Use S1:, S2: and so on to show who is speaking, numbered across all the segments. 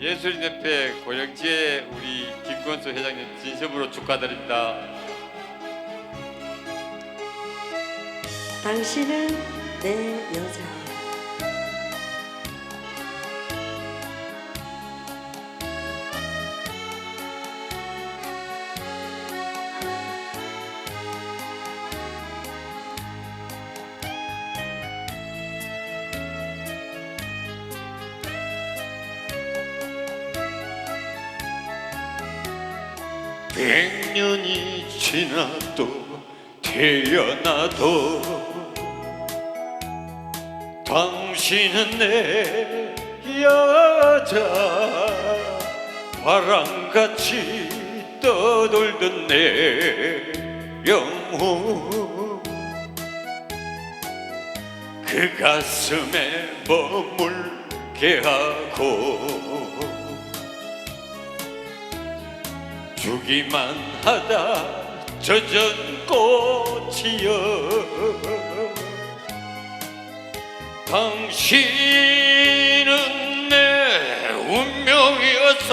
S1: 예술인협회 고령지회 우리 김건수 회장님 진심으로 축하드립니다.
S2: 당신은 내 여자.
S3: 백년이 지나도 태어나도 당신은 내 여자. 바람같이 떠돌던 내 영혼. 그 가슴에 머물게 하고 주기만 하다 젖은 꽃이여. 당신은 내 운명이어서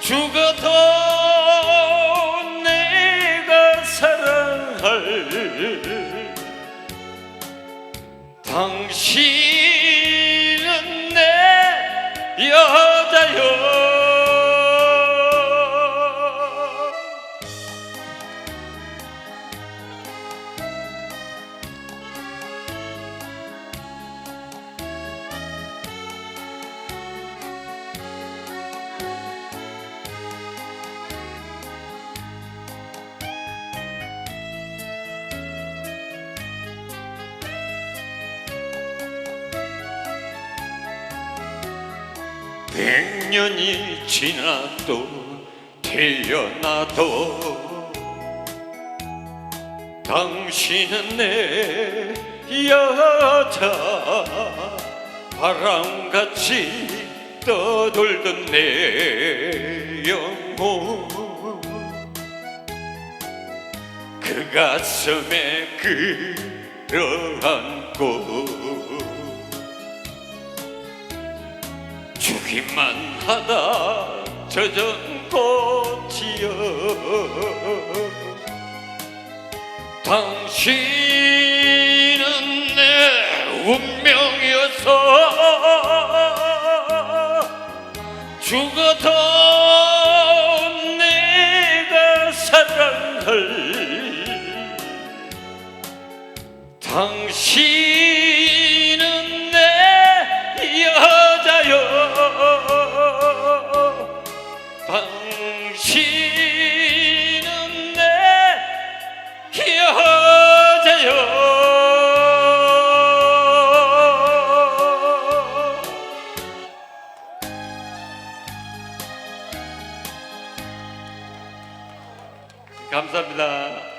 S3: 죽어도 내가 사랑할 당신은 내 여자여 백년이 지나도 태어나도 당신은 내 여자. 바람같이 떠돌던 내 영혼. 그 가슴에 끌어안고 주기만 하다 젖은 꽃이여 당신은 내 운명이어서 죽어도 내가 사랑할 당신
S1: 감사합니다.